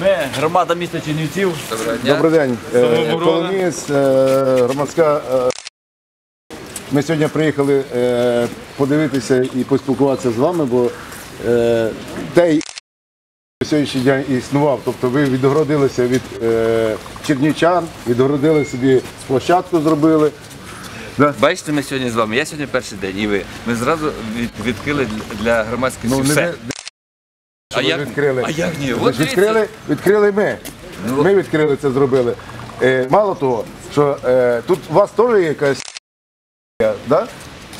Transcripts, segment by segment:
Ми громада міста Чернівців. Добрий день. Е, Коломієць, е, громадська. е, Ми сьогодні приїхали подивитися і поспілкуватися з вами, бо той сьогоднішній день існував. Тобто ви відгородилися від чернівчан, відгородили собі площадку, зробили. Бачите, ми сьогодні з вами. Я сьогодні перший день, і ви. Ми зразу від, відкрили для- громадськості Ну, не все. ви- а, як, відкрили. а як ні? От відкрили, відкрили ми. Ну. Ми відкрили це, зробили. Е, мало того, що е, тут у вас теж є якась да?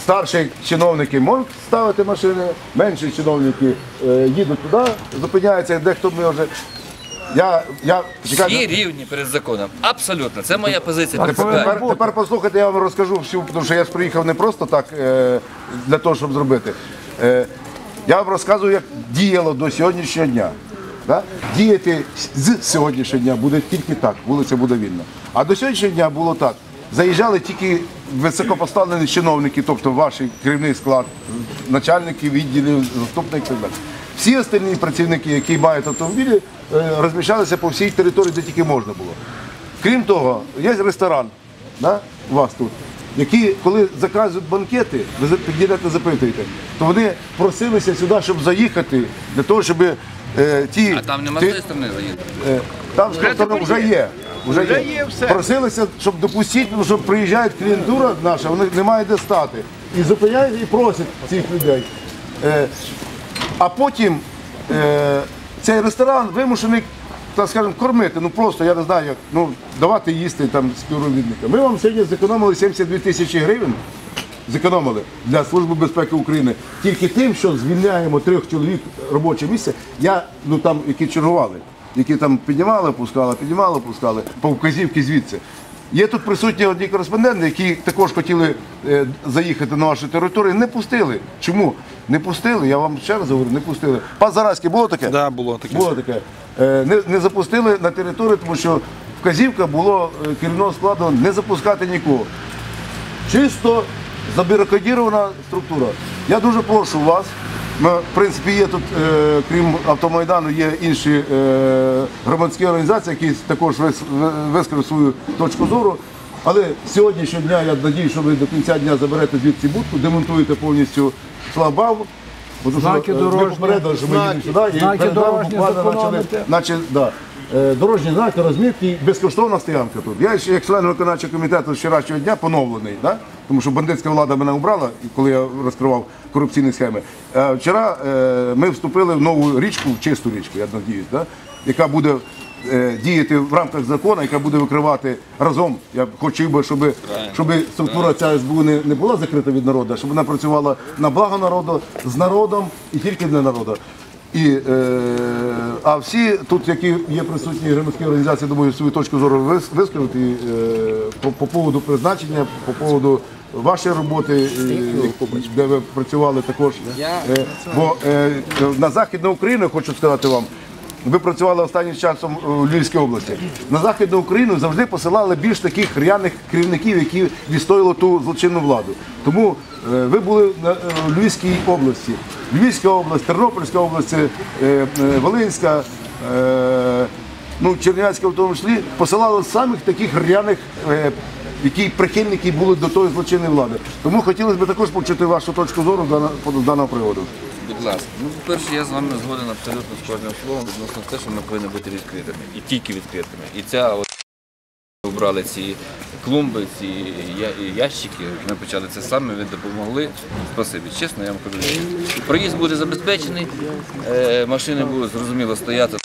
старші чиновники можуть ставити машини, менші чиновники е, їдуть туди, зупиняються, дехто може. Я, я, Всі рівні перед законом. Абсолютно. Це моя позиція. Тепер, принципіальна. тепер, тепер послухайте, я вам розкажу всю, тому що я ж приїхав не просто так е, для того, щоб зробити. Е, я вам розказую, як діяло до сьогоднішнього дня. Да? Діяти з сьогоднішнього дня буде тільки так, вулиця буде вільна. А до сьогоднішнього дня було так. Заїжджали тільки високопоставлені чиновники, тобто ваш керівний склад, начальники відділів, заступники. Всі остальні працівники, які мають автомобілі, розміщалися по всій території, де тільки можна було. Крім того, є ресторан да, у вас тут, які, коли заказують банкети, ви підійдете, запитуєте, то вони просилися сюди, щоб заїхати, для того, щоб е, ті. А там нема з ті- тої сторони заїду. е, там вже, вже є. Вже є. Просилися, щоб допустити, тому що приїжджає клієнтура наша, вони немає де стати. І зупиняють і просять цих людей. Е, а потім е, цей ресторан вимушений, так скажемо, кормити. Ну просто я не знаю, як ну, давати їсти там співробітникам. Ми вам сьогодні зекономили 72 тисячі гривень. Зекономили для Служби безпеки України тільки тим, що звільняємо трьох чоловік робоче місце. Я ну там які чергували, які там піднімали, пускали, піднімали, пускали по вказівки звідси. Є тут присутні одні кореспонденти, які також хотіли е, заїхати на вашу територію. Не пустили. Чому? Не пустили. Я вам ще раз говорю, не пустили. Пан Зараський, було таке? Да, було таке. Було таке. Е, Не, не запустили на територію, тому що вказівка було е, керівного складу не запускати нікого. Чисто забюрократірована структура. Я дуже прошу вас. Ми, в принципі, є тут, е, крім автомайдану, є інші е, громадські організації, які також вис- ви- свою точку зору. Але сьогоднішнього дня я сподіваюся, що ви до кінця дня заберете звідси будку, демонтуєте повністю шлабав. Бо тому що, Знаки е, ми дорожні, попередили, що ми знаки- їдемо сюди, і знаки перед нами дорожні буквально почали- наче, да. Е, Дорожні знаки, розмітки, безкоштовна стоянка тут. Я як член виконавчого комітету вчорашнього дня поновлений, да? тому що бандитська влада мене обрала, коли я розкривав корупційні схеми. Е, Вчора е, ми вступили в нову річку, в чисту річку, я надіюсь, да? яка буде діяти в рамках закону, яка буде викривати разом. Я хотів би, щоб, щоб структура ця СБУ не, не була закрита від народу, щоб вона працювала на благо народу, з народом і тільки для народу. І, е, а всі тут, які є присутні громадські організації, думаю, свою точку зору вис- вискажуть і, е, по, по поводу призначення, по поводу вашої роботи, е, де ви працювали також. Е, бо е, на Західну Україну, хочу сказати вам, ви працювали останнім часом у Львівській області. На Західну Україну завжди посилали більш таких р'яних керівників, які відстояли ту злочинну владу. Тому ви були е, в Львівській області. Львівська область, Тернопільська область, е, е, Волинська, е, ну, Чернівецька в тому числі, посилали самих таких р'яних, е, які прихильники були до тої злочинної влади. Тому хотілося б також почути вашу точку зору з даного приводу. Будь ласка. Ну, по-перше, я з вами згоден абсолютно з кожним словом відносно те, що ми повинні бути відкритими. І тільки відкритими. І ця от обрали ці клумби, ці ящики, ми почали це саме, ви допомогли. Спасибі. Чесно, я вам кажу. Проїзд буде забезпечений, е, машини будуть зрозуміло стояти.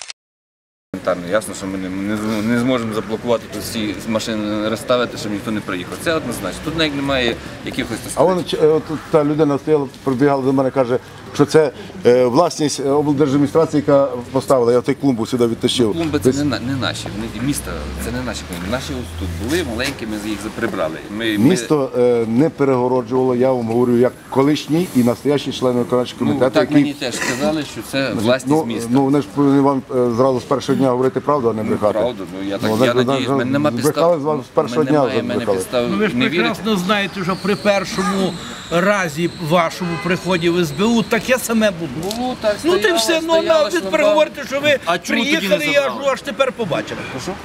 Ясно, що ми не, не, зм- не зможемо заблокувати тут всі машини розставити, щоб ніхто не приїхав. Це однозначно. Тут навіть немає якихось А вон е, от та людина стояла, прибігала до мене, каже, що це е, власність е, облдержадміністрації, яка поставила. Я той клумбу сюди відтащив. Клумби це не, на- не наші, вони міста, це не наші клумби. Наші ось тут були маленькі, ми їх прибрали. Ми, ми- Місто е, не перегороджувало, я вам говорю, як колишній і настоящий член виконавчого ну, комітету, так який мені теж сказали, що це власність ну, міста. ну вони ж повинні вам е, зразу з першого дня говорити правду, а не брехати. Правду, ну я так Ну, я ви- надіюсь, ви- мене нема брехали підстав. з вами з першого мене дня Немає вже мене брехали. підстав Ну ви ж не вірити. прекрасно знаєте, що при першому разі вашому приході в СБУ, таке саме було. Ну, так Ну ти стояло, все, ну стояло навіть шлагбаум. переговорите, що ви А чому тоді приїхали, не я забрали? аж, тепер побачив.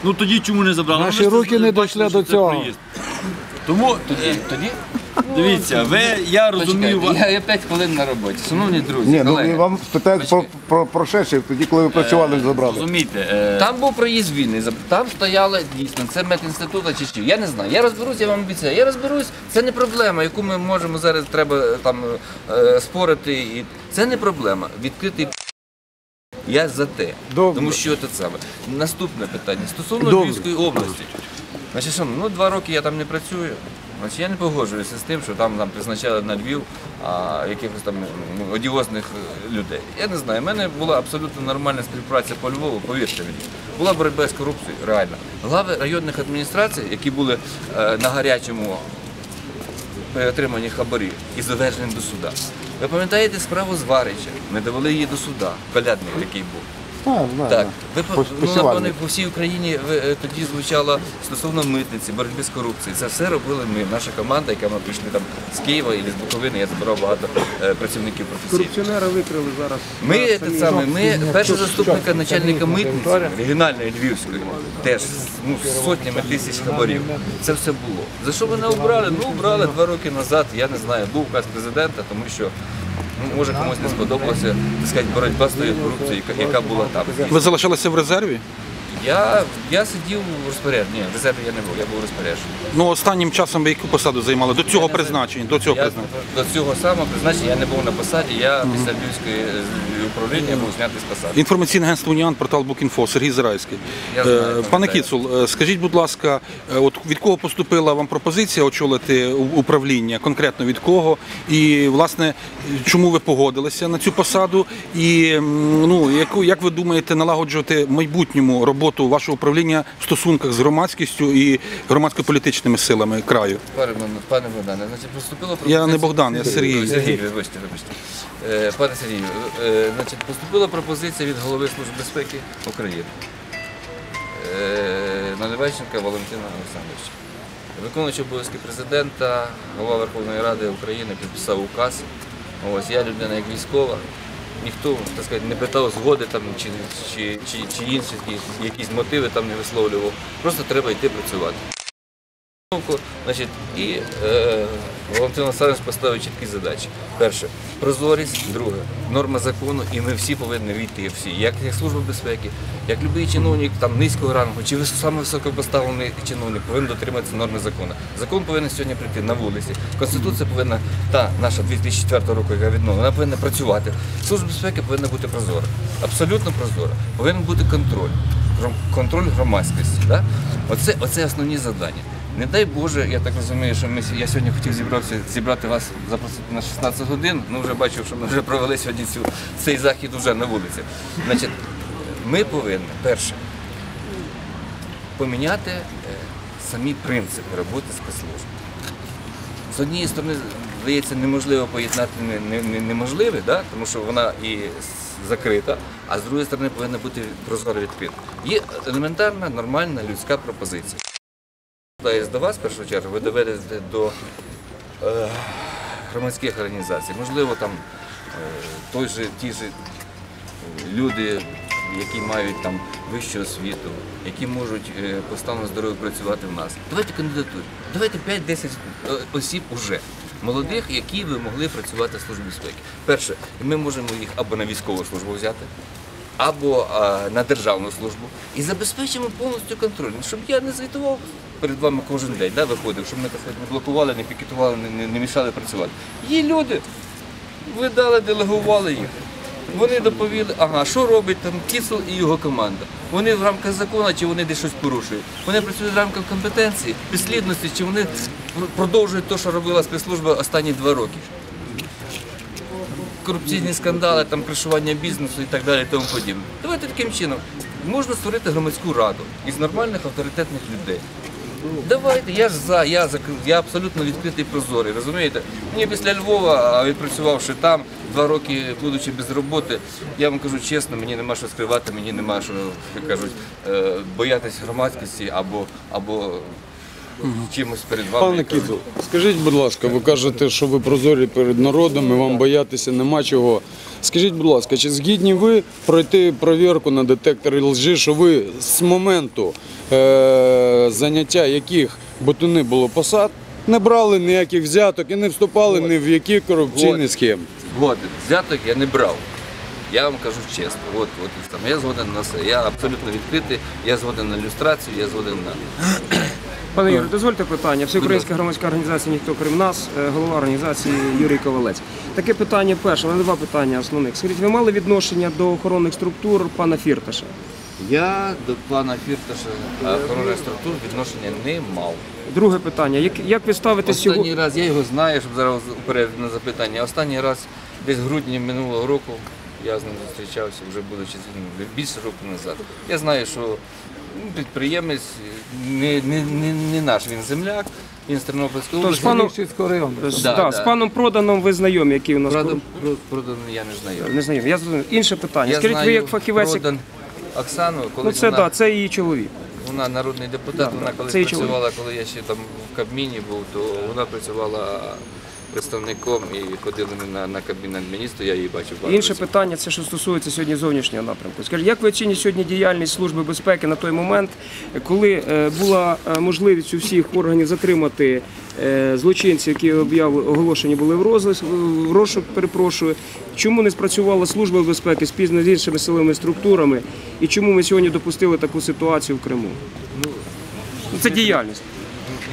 Ну тоді чому не забрали? Наші Ви руки не дійшли до цього. проїзд. Тому Тоді, тоді дивіться, ви я розумію Почекайте, вас. я, я 5 хвилин на роботі. Шановні друзі, Ні, ну колеги, і вам питають про, про прошедше, тоді, коли ви працювали, забрали. Розумієте, е, Там був проїзд вільний, за- там стояли дійсно, це медінститут чи що. Я не знаю. Я розберусь, я вам обіцяю. Я розберусь, це не проблема, яку ми можемо зараз треба е, там е, спорити. І це не проблема. Відкритий я за те. Добре. Тому що це саме. Наступне питання стосовно Добре. Львівської області. Значить, що, ну два роки я там не працюю. Значить, я не погоджуюся з тим, що там нам призначали на Львів а, якихось там ну, одіозних е, людей. Я не знаю, в мене була абсолютно нормальна співпраця по Львову, повірте мені. Була боротьба з корупцією, реально. Глави районних адміністрацій, які були е, на гарячому при отриманні хабарів і завершенням до суда. Ви пам'ятаєте справу з Варича? Ми довели її до суда. Колядник такий був. Знаю, Так, ви по- ну, напевно, по всій Україні ви, е, тоді звучало стосовно митниці, боротьби з корупцією. Це все робили ми, наша команда, яка ми прийшли там з Києва і з Буковини. Я забирав багато е, працівників професійних. Корупціонера викрили зараз. Ми те саме, ми першого заступника начальника митниці регіональної львівської, теж ну, з сотнями тисяч хабарів. Це все було. За що мене обрали? Ну обрали два роки назад. Я не знаю, був указ президента, тому що. Ну, може комусь не сподобалося так сказати, боротьба з тою корупцією, яка була там. Ви залишалися в резерві? Я, я сидів у розпорядженні. Ні, в резерві я не був, я був у розпорядженні. Ну останнім часом ви яку посаду займали? До цього призначення. До цього Я призначення. до цього самого призначення я не був на посаді, я після Львівської е, управління був знятий з посади. Інформаційне агентство Уніан, портал Букінфо, Сергій Зарайський. Я знаю, Е, Пане. Кіцул, е, скажіть, будь ласка, е, от від кого поступила вам пропозиція очолити у- управління? Конкретно від кого? І власне чому ви погодилися на цю посаду? І м, ну яку як ви думаєте налагоджувати в майбутньому роботу вашого управління в стосунках з громадськістю і громадсько-політичними силами краю? Пане, Богдане, пане Богдане, значить, поступило Я не Богдан, я Сергій. Сергій, вибачте, вибачте. Е, Пане Сергію, е, значить, поступила пропозиція від голови Служби безпеки України е, Наливайченка Валентина Олександровича. Виконуючи обов'язки президента, голова Верховної Ради України підписав указ. Ось я людина як військова. Ніхто так сказати, не питав згоди там, чи, чи, чи, чи інші якісь, мотиви там не висловлював. Просто треба йти працювати. Значить, і е, Валентин Олександрович поставив чіткі задачі. Перше прозорість, друге норма закону, і ми всі повинні війти всі, як, як служба безпеки, як будь-який чиновник там низького рангу, чи вис- саме високопоставлений чиновник повинен дотриматися норми закону. Закон повинен сьогодні прийти на вулиці. Конституція повинна, та наша 2004 року, яка відновлена, вона повинна працювати. Служба безпеки повинна бути прозора, абсолютно прозора. Повинен бути контроль, контроль громадськості. Да? Оце, оце основні завдання. Не дай Боже, я так розумію, що ми, я сьогодні хотів зібрався, зібрати вас, запросити на 16 годин. Ну вже бачив, що ми вже провели сьогодні цю, цей захід уже на вулиці. Значить, ми повинні, перше, поміняти е, самі принципи роботи спецслужб. З однієї сторони, здається, неможливо поєднати не- не- не- неможливе, да? тому що вона і закрита, а з другої сторони повинна бути прозоро відкрита. Є елементарна, нормальна людська пропозиція. До вас в першу чергу, ви доведете до е, громадських організацій. Можливо, там е, той же, ті ж люди, які мають там вищу освіту, які можуть е, по стану здоров'я працювати в нас. Давайте кандидатуру. Давайте 5-10 е, осіб уже. Молодих, які ви могли працювати в службі безпеки. Перше, ми можемо їх або на військову службу взяти, або а, на державну службу і забезпечимо повністю контроль, щоб я не звітував перед вами кожен день, да, виходив, щоб ми не блокували, не пікетували, не, не, мішали працювати. Є люди, ви дали, делегували їх. Вони доповіли, ага, що робить там Кіцел і його команда. Вони в рамках закону чи вони десь щось порушують. Вони працюють в рамках компетенції, підслідності, чи вони продовжують те, що робила спецслужба останні два роки корупційні скандали, там кришування бізнесу і так далі, тому подібне. Давайте таким чином можна створити громадську раду із нормальних авторитетних людей. Давайте, я ж за, я за я абсолютно відкритий прозорий, розумієте? Мені після Львова, відпрацювавши там, два роки будучи без роботи, я вам кажу чесно, мені нема що скривати, мені нема що, як кажуть, боятись боятися громадськості або, або чимось перед вами. Пане Кіцу, скажіть, будь ласка, ви кажете, що ви прозорі перед народом і вам боятися нема чого. Скажіть, будь ласка, чи згідні ви пройти провірку на детекторі лжи, що ви з моменту е- заняття яких не було посад, не брали ніяких взяток і не вступали ні в які корупційні Вот. схеми? Згоден. Взяток я не брав. Я вам кажу чесно. От, от, і там. Я згоден на все. Я абсолютно відкритий, я згоден на ілюстрацію, я згоден на. Пане Юрію, дозвольте питання. Всеукраїнська громадська організація Ніхто крім нас, е, голова організації Юрій Ковалець. Таке питання перше, але два питання основних. Скажіть, ви мали відношення до охоронних структур пана Фірташа? Я до пана Фірташа охорони структур відношення не мав. Друге питання. Як, як ви ставитесь Останній сьогодні? раз я його знаю, щоб зараз уперед на запитання. Останній раз десь в грудні минулого року я з ним зустрічався, вже будучи ну, більше року назад. Я знаю, що ну, підприємець не, не, не, не наш він земляк, він з Тернопільської області. паном, з, Да, да, да. з паном Проданом ви знайомі, який у нас Правда, про- проданий я не знаю. не знайомі. Я зрозумів. Інше питання. Я Скажіть, знаю ви як фахівець, як- Продан Оксану, коли ну це вона, да, це її чоловік. вона народний депутат, вона колись це її працювала, коли я ще там в Кабміні був, то вона працювала представником і ходили ми на, на кабінет міністру, я її бачив. багато Інше разів. питання, це що стосується сьогодні зовнішнього напрямку. Скажіть, як ви оцінюєте сьогодні діяльність Служби безпеки на той момент, коли е, була е, можливість у всіх органів затримати е, злочинців, які об'яви оголошені були в розлис, в розшук, перепрошую. Чому не спрацювала служба безпеки спільно з іншими силовими структурами, і чому ми сьогодні допустили таку ситуацію в Криму? Ну, це діяльність.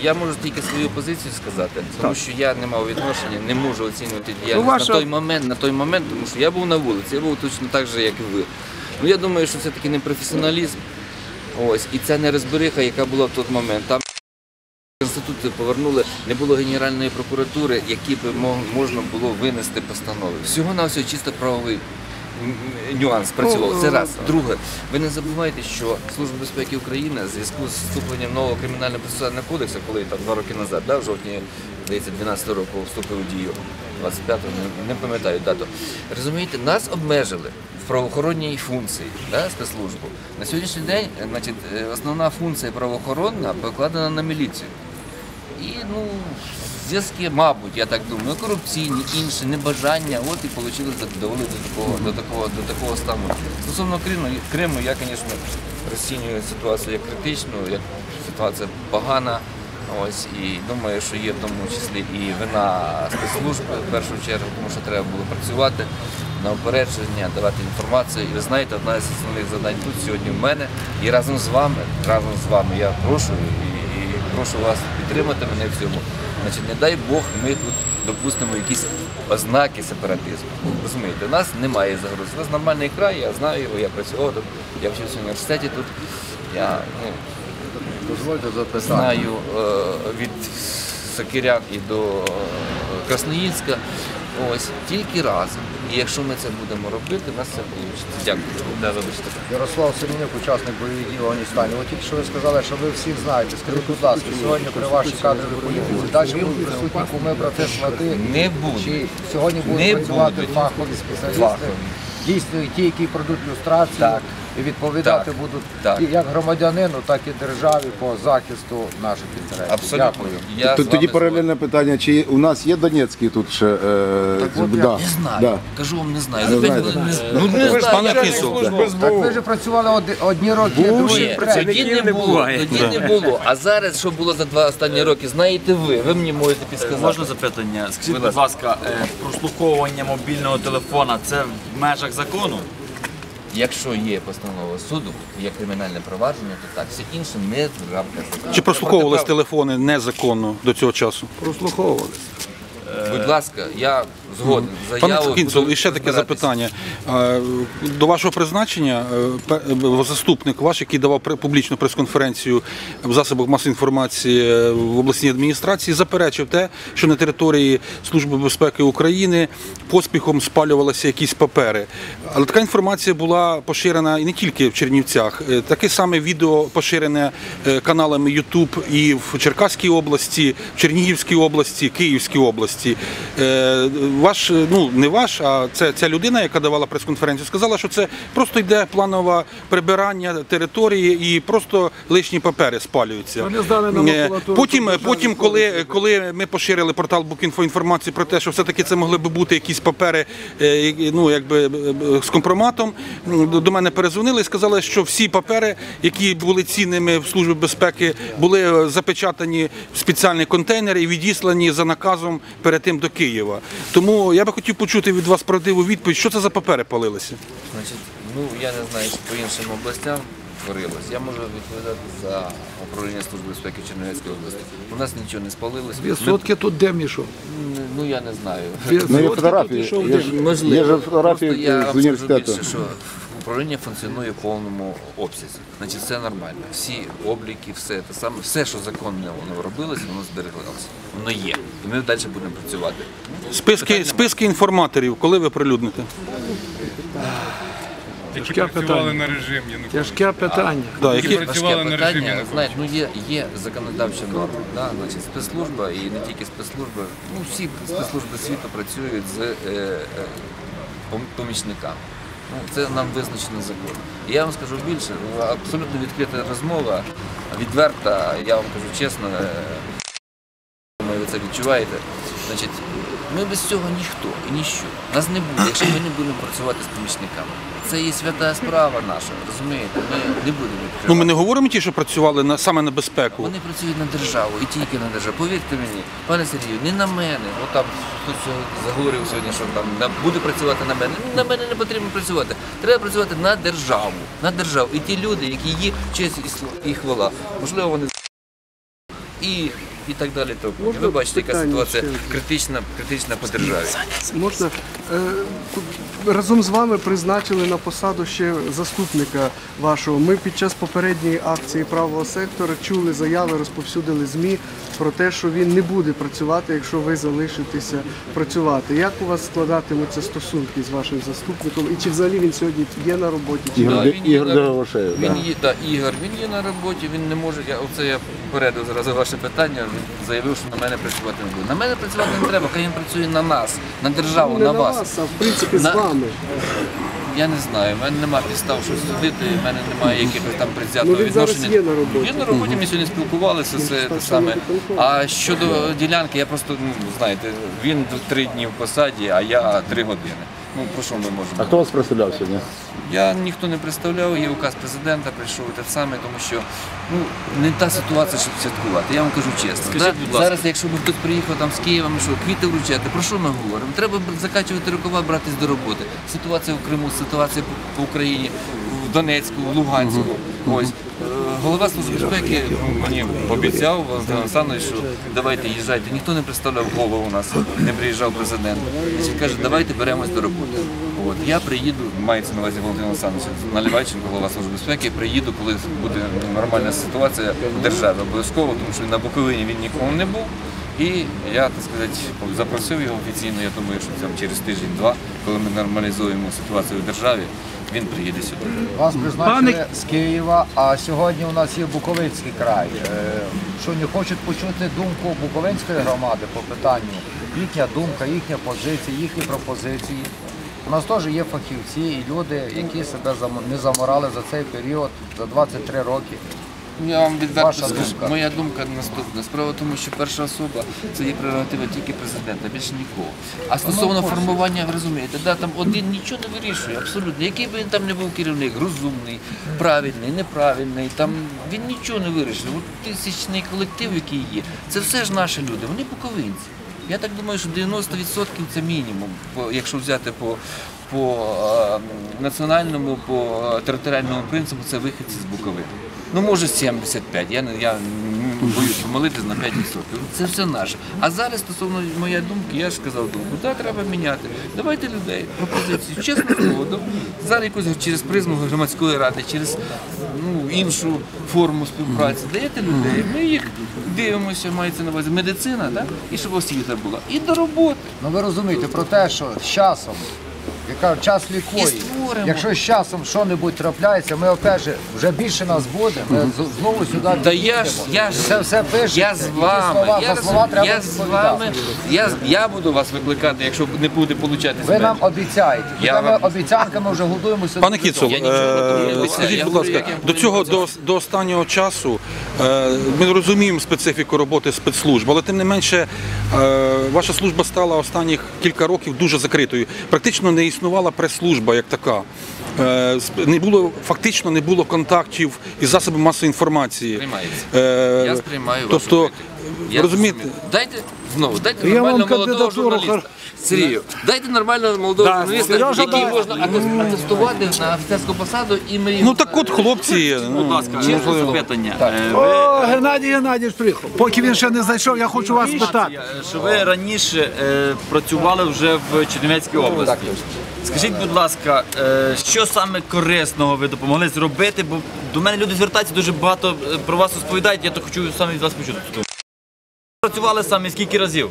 Я можу тільки свою позицію сказати, тому що я не мав відношення, не можу оцінювати діяльність Ну, ваша- на той момент, на той момент, тому що я був на вулиці, я був точно так же, як і ви. Ну я думаю, що це таки не професіоналізм. Ось, і це не розбериха, яка була в той момент. Там Конституцію повернули, не було Генеральної прокуратури, які б мо- можна було винести постанови. Всього на чисто правовий нюанс працював. Це раз. Друге, ви не забувайте, що Служба безпеки України в зв'язку з вступленням нового кримінального процесуального кодексу, коли там два роки назад, да, в жовтні, здається, 12 року вступив у дію, 25-го, не, не пам'ятаю дату. Розумієте, нас обмежили в правоохоронній функції да, спецслужбу. На сьогоднішній день е, значить, е, основна функція правоохоронна покладена на міліцію. І ну, зв'язки, мабуть, я так думаю, корупційні, інші, небажання, от і вийшло довели до такого, до такого, до такого стану. Стосовно Криму, Криму, я, звісно, розцінюю ситуацію як критичну, як ситуація погана. Ось і думаю, що є в тому числі і вина спецслужб в першу чергу, тому що треба було працювати на опередження, давати інформацію. І ви знаєте, одна з основних завдань тут сьогодні в мене і разом з вами, разом з вами я прошу і, і прошу вас підтримати мене в цьому. Значить, не дай Бог, ми тут допустимо якісь ознаки сепаратизму. Розумієте, у нас немає загроз. У нас нормальний край, я знаю його, я працював тут, я вчився в університеті тут. Я ну, Дозвольте запитати. знаю е, від Сокирян і до е, Красноїльська. Ось тільки разом. І якщо ми це будемо робити, у нас це вийде. Дякую. Да, вибачте. Ярослав Семенюк, учасник бойових дій в Афганістані. От тільки що ви сказали, що ви всі знаєте. Скажіть, будь ласка, сьогодні при вашій кадровій політиці далі будуть присутні куми, брати, свати? Не буде. Чи сьогодні будуть Не працювати будуть. фахові спеціалісти? Фахові. Дійсно, і ті, які пройдуть люстрацію Так. І відповідати Так. будуть Так. як громадянину, так і державі по захисту наших інтересів. Абсолютно. Дякую. Я Т- Тоді паралельне питання, чи у нас є Донецький тут ще? Е, Так от я Не знаю. да. Кажу вам, не знаю. Не хвилин не, ну, не знаю. Пане я- Кісу, Так ви вже працювали одні роки, другі тоді не не було. Тоді не було. А зараз, що було за два останні роки, знаєте ви. Ви мені можете підсказати. Можна запитання? Скажіть, будь ласка, е, прослуховування мобільного телефона це в межах закону? Якщо є постанова суду, є кримінальне провадження, то так. Все інше не в рамках закону. Чи прослуховувались телефони незаконно до цього часу? Будь ласка, я згоден. Пане Кінцел, і ще таке запитання. Е, До вашого призначення е, е, заступник ваш, який давав публічну прес-конференцію в засобах масової інформації в обласній адміністрації, заперечив те, що на території Служби безпеки України поспіхом спалювалися якісь папери. Але така інформація була поширена і не тільки в Чернівцях. Таке саме відео поширене каналами YouTube і в Черкаській області, в Чернігівській області, Київській області. Е, ваш, е, ну не ваш, а це ця людина, яка давала прес-конференцію, сказала, що це просто йде планове прибирання території і просто лишні папери спалюються. Вони здали на Е, Потім, потім, коли, коли ми поширили портал Букінфо інформацію про те, що все-таки це могли би бути якісь папери, е, ну якби е, е, з компроматом, до- мене перезвонили і сказали, що всі папери, які були цінними в службі безпеки, були е, запечатані в спеціальний контейнер і відіслані за наказом перед тим до Києва. Тому я би хотів почути від вас правдиву відповідь, що це за папери палилися. Значить, ну я не знаю, що по іншим областям творилось. Я можу відповідати за управління служби безпеки Чернівецької області. У нас нічого не спалилось. Дві Ми- тут де мішов. Ну я не знаю. Дві Ну, є сотки фотографії, є ж- Можливо. Є ж фотографії Просто я з вам скажу університету. більше, що управління функціонує в повному обсязі. Значить, це нормально. Всі обліки, все те саме, все, що законно воно робилось, воно збереглося. Воно є. І ми далі будемо працювати. Списки, списки інформаторів, коли ви прилюдните? Тяжке питання. Тяжке питання. Да, які... Важке питання, знаєте, ну є, є законодавча норма, да? значить, спецслужба і не тільки спецслужба, ну всі спецслужби світу працюють з е, е, пом- помічниками. Ну, це нам визначено законом. І я вам скажу більше, абсолютно відкрита розмова, відверта, я вам кажу чесно, е, ви це відчуваєте. Значить, ми без цього ніхто і ніщо. Нас не буде, якщо ми не будемо працювати з помічниками. Це є свята справа наша, розумієте? Ми не будемо відкривати. Ну ми не говоримо ті, що працювали на саме на безпеку. Вони працюють на державу і тільки на державу. Повірте мені, пане Сергію, не на мене. От там хтось заговорив сьогодні, що там буде працювати на мене. На мене не потрібно працювати. Треба працювати на державу. На державу. І ті люди, які є честь і хвала. Можливо, вони і, і так далі. То ви бачите, яка ситуація критична, критична по державі. Можна е, разом з вами призначили на посаду ще заступника вашого. Ми під час попередньої акції правого сектора чули заяви, розповсюдили змі про те, що він не буде працювати, якщо ви залишитеся працювати. Як у вас складатимуться стосунки з вашим заступником? І чи взагалі він сьогодні є на роботі? Чи Да, він є Ігор Дегошеєв. Він є, да, Ігор, він є на роботі, він не може. Я оце я попередив зараз ваше питання. Заявив, що на мене працювати не буде. На мене працювати не треба, хай він працює на нас, на державу, не на на вас. а в принципі з вами? Я не знаю, в мене немає підстав щось судити, в мене немає якихось там Ну, він зараз відношення. є на роботі. Він на роботі, ми сьогодні спілкувалися, все те саме. А щодо ділянки, я просто, ну, знаєте, він три дні в посаді, а я три години. Ну, про що ми можемо? А хто вас представляв сьогодні? Я ніхто не представляв, є указ президента, прийшов і те саме, тому що ну не та ситуація, щоб святкувати. Я вам кажу чесно. Скажіть, да? будь ласка. Зараз, якщо б хтось приїхав там з Києва, ми що, квіти вручати, про що ми говоримо? Треба закачувати рукава, братись до роботи. Ситуація в Криму, ситуація по- по Україні, в Донецьку, в Луганську. Ось. Е, Голова служби безпеки мені обіцяв Володимир Олександрович, що давайте їжджайте. Ніхто не представляв голову у нас, не приїжджав президент. Значить, каже, давайте беремось до роботи. От я приїду, мається на увазі Володимир Олександрович Наливайченко, голова служби безпеки. Приїду, коли буде нормальна ситуація в державі обов'язково, тому що на Буковині він ніколи не був. І я так сказати запросив його офіційно. Я думаю, що там через тиждень-два, коли ми нормалізуємо ситуацію в державі, він приїде сюди. Вас призначили з Києва, а сьогодні у нас є Буковинський край. Е, Що не хочуть почути думку Буковинської громади по питанню, їхня думка, їхня позиція, їхні пропозиції. У нас теж є фахівці і люди, які себе зам- не заморали за цей період, за 23 роки. Я вам відверто Ваша скажу, думка. моя думка наступна. Справа в тому, що перша особа це є прерогатива тільки президента, більше нікого. А стосовно формування, ви розумієте, да, там один нічого не вирішує, абсолютно. Який би він там не був керівник, розумний, правильний, неправильний, там він нічого не вирішує. От тисячний колектив, який є, це все ж наші люди, вони буковинці. Я так думаю, що 90% це мінімум, якщо взяти по, по національному, по е, територіальному принципу, це виходці з Буковини. Ну, може 75, я, я боюсь помилитись на 5%. Це все наше. А зараз, стосовно моєї думки, я ж сказав думку, так, треба міняти. Давайте людей, пропозицію, чесно слово. Зараз якось через призму громадської ради, через ну, іншу форму співпраці. Даєте людей, ми їх дивимося, мається на увазі медицина, так? і щоб освіта була. І до роботи. Ну ви розумієте про те, що з часом, яка час лікує. Якщо з часом що-небудь трапляється, ми опять же, вже більше нас буде, ми знову сюди Та я ж, я ж, це все пишеться. я з вами, слова, я, за слова треба я з вами, я, я буду вас викликати, якщо не буде получатися. Ви нам обіцяєте. Я Я ми вам- обіцянками вже годуємося. Пане Кіцул, Я нічого не е, обіцяю. скажіть, будь говорю, ласка, як я до цього повинен до, до останнього часу е, ми розуміємо специфіку роботи спецслужб, але тим не менше е, ваша служба стала останніх кілька років дуже закритою. Практично не існувала прес-служба як така. Е, Не було фактично не було контактів із засобами масової інформації. Е, Я сприймаю вашу Тобто. Я розумієте. Дайте знову, дайте Я нормального молодого журналіста. Сергію, дайте нормального молодого журналіста, Сережа, який да. можна атестувати на офіцерську посаду, і ми ну так от хлопці, Будь ну, ласка, чесно можливо, запитання. Е, Ви О, Геннадій Геннадійович приїхав. Поки він ще не знайшов, я хочу вас питати. Е, що ви раніше е, працювали вже в Чернівецькій області. Скажіть, будь ласка, е, що саме корисного ви допомогли зробити? Бо до мене люди звертаються дуже багато е, про вас розповідають, я то хочу саме від вас почути. Працювали саме скільки разів?